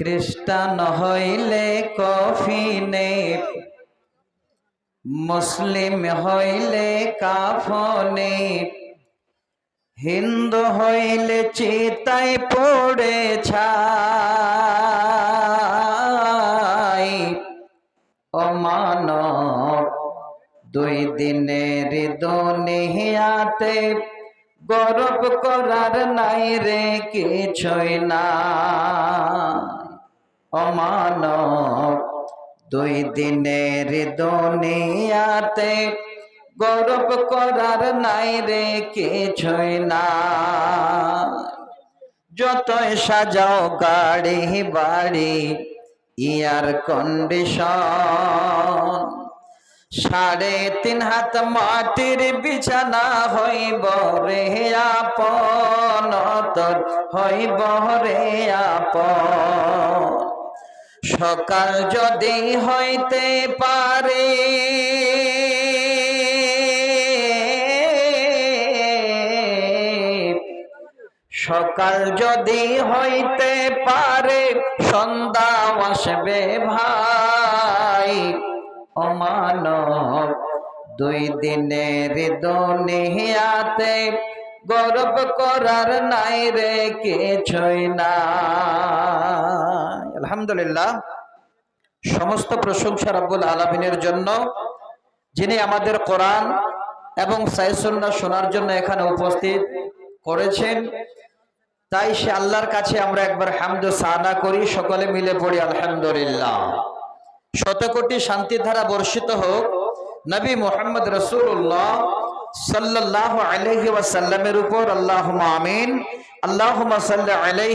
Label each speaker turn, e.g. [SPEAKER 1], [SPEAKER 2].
[SPEAKER 1] খ্রিস্টান হইলে কফি কফিনে। মুসলিম হইলে কাফনে। হিন্দু হইলে চিতাই পড়ে ছাই। অমানব দুই দিনের দুনিয়াতে গরব করার নাই রে কিছুই না অমানব। দুই দিনের দুনিয়াতে গরব করার নাই রে কিছুই না। যতই সাজাও গাড়ি, বাড়ি, ইয়ার কন্ডিশন সাড়ে তিন হাত মাটির বিছানা হইব রে আপন তোর হইব রে আপন। সকাল যদি হইতে পারে, সকাল যদি হইতে পারে, সন্ধ্যা আসবে ভাই। অমানব দুই দিনের দুনিয়াতে গর্ব করার নাই রে কিছুই না আলহামদুলিল্লাহ, সমস্ত প্রশংসা রাব্বুল আলমিনের জন্য, যিনি আমাদের কোরআন এবং সাইসুন্না শোনার জন্য এখানে উপস্থিত করেছেন, তাই সে আল্লাহর কাছে আমরা একবার হামদ সানা করি, সকলে মিলে পড়ি, আলহামদুলিল্লাহ। শতকোটি শান্তির ধারা বর্ষিত হোক, নবী মোহাম্মদ রসুল্লাহ সাল্লাহ আলহি ওয়াসাল্লামের উপর আল্লাহ আমিন আল্লাহ সাল্লাহ আলাই